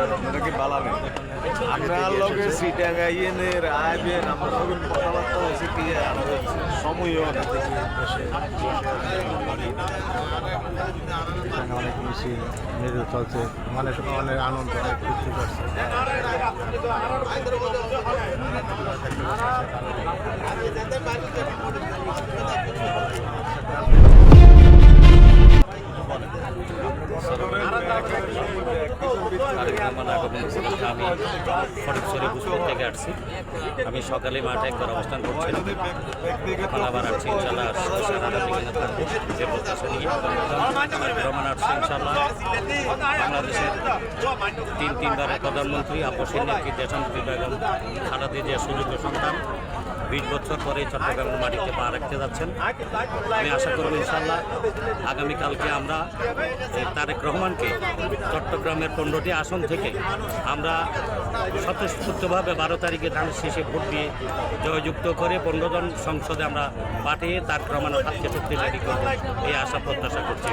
এটা কি বালাবে আপনার লগে সিটা গাইয়ে নে রায় বেন আমার লগে কথাবার্তা হয়েছে কি সময়ও অনেক মিছিল মিছিল চলছে মানে অনেক আনন্দ অনেক খুশি করছে আমি পুষ্পুর থেকে আসছি আমি সকালে মাঠে একবার অবস্থান করছিলাম। এখন আবার আসছি ইনশাল্লাহ সারা রাত এখানে থাকব। যে প্রত্যাশা নিয়ে তিন তিনবারের প্রধানমন্ত্রী, আপসের নেত্রী দেশান্ত্রী বেগম খালাদি যে সুযোগ্য সন্তান। বিশ বছর পরে চট্টগ্রামের মাটিতে পা রাখতে যাচ্ছেন। আমি আশা করব ইনশাল্লাহ আগামীকালকে আমরা এই তারেক রহমানকে চট্টগ্রামের পনেরোটি আসন থেকে আমরা স্বতঃস্ফূর্তভাবে বারো তারিখে ধানের শেষে ভোট দিয়ে জয়যুক্ত করে পনেরো জন সংসদে আমরা পাঠিয়ে তারেক রহমানের হাতকে শক্তিশালী করব এই আশা প্রত্যাশা করছি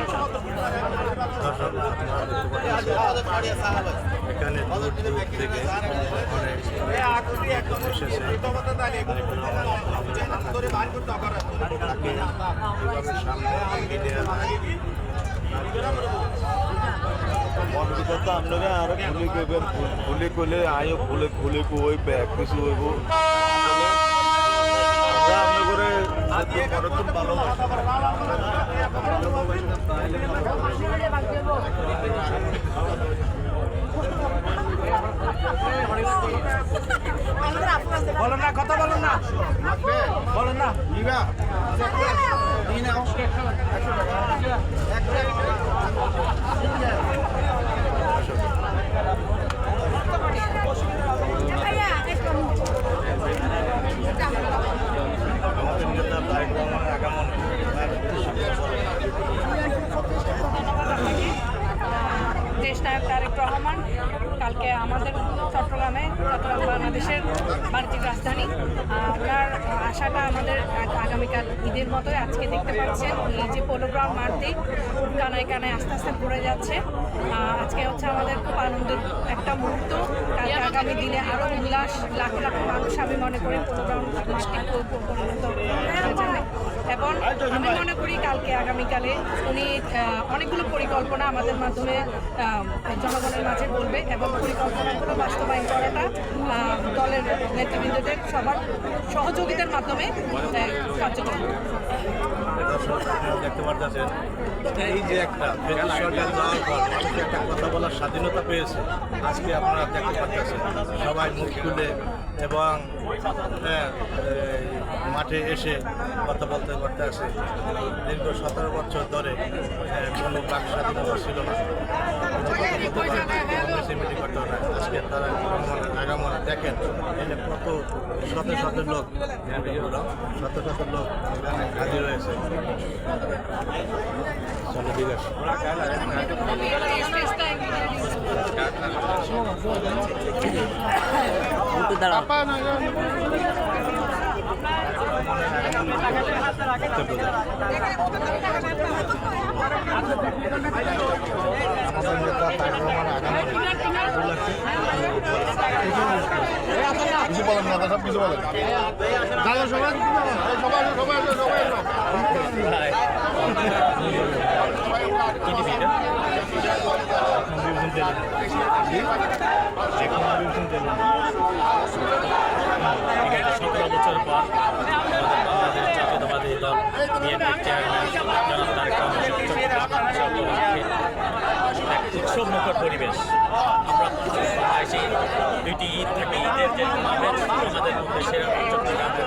এগিয়ে দেওয়া হয়। মন ভিতর তো আপনারা আরও খুলে কইবেন খুলে কইলে আয়ো খুলে খুলে কই ব্যাগ কিছু হইব বলেন না। কথা বলেন না। বলেন না আমাদের নেতা তারেক রহমানের আগমন দেশ নায়ক তারেক রহমান কালকে আমাদের চট্টগ্রামে, চট্টগ্রাম বাংলাদেশের বাণিজ্যিক রাজধানী। আপনার আশাটা আমাদের আগ- আগামীকাল ঈদের মতোই আজকে দেখতে পাচ্ছেন। এই যে পোলোগ্রাম মাঠতেই কানায় কানায় আস্তে আস্তে ভরে যাচ্ছে। আজকে হচ্ছে আমাদের খুব আনন্দের একটা মুহূর্ত। কালকে আগামী দিনে আরও উল্লাস, লাখ লাখ মানুষ আমি মনে করি পোলোগ্রাম মাঠটি পরিণত হয়ে যাবে। এবং আমি মনে করি কালকে আগামীকালে উনি অনেকগুলো পরিকল্পনা আমাদের মাধ্যমে জনগণের মাঝে বলবে এবং পরিকল্পনাগুলো বাস্তবায়ন করাটা দলের নেতৃবৃন্দদের সবার সহযোগিতার মাধ্যমে আহ, কার্যকর হবে। দর্শক আপনারা দেখতে পারতেছেন এই যে একটা সরকার যাওয়ার পর মানুষ একটা কথা বলার স্বাধীনতা পেয়েছে আজকে আপনারা দেখতে পাচ্ছেন সবাই মুখ খুলে এবং হ্যাঁ, মাঠে এসে কথা বলতে করতে আসে দীর্ঘ সতেরো বছর ধরে হ্যাঁ, কোনো বাক স্বাধীনতা ছিল না। আজকে তারা আগমনে দেখেন এখানে কত শত শত লোক শত শত লোক এখানে হাজির হয়েছে চলো ঠিক আছে আমাদের নেতা তারেক রহমান আগমনে কিছু বলেন না কিছু বলেন দাদা আমাদের বাংলাদেশ জাতীয়তাবাদী দল বিএনপির চেয়ারম্যান জনাব তারেক রহমান চট্টগ্রাম উৎসব পরিবেশ। আমরা আসি দুইটি ঈদ থাকে ঈদের যে আমাদের মধ্যে সেরা চট্টগ্রামের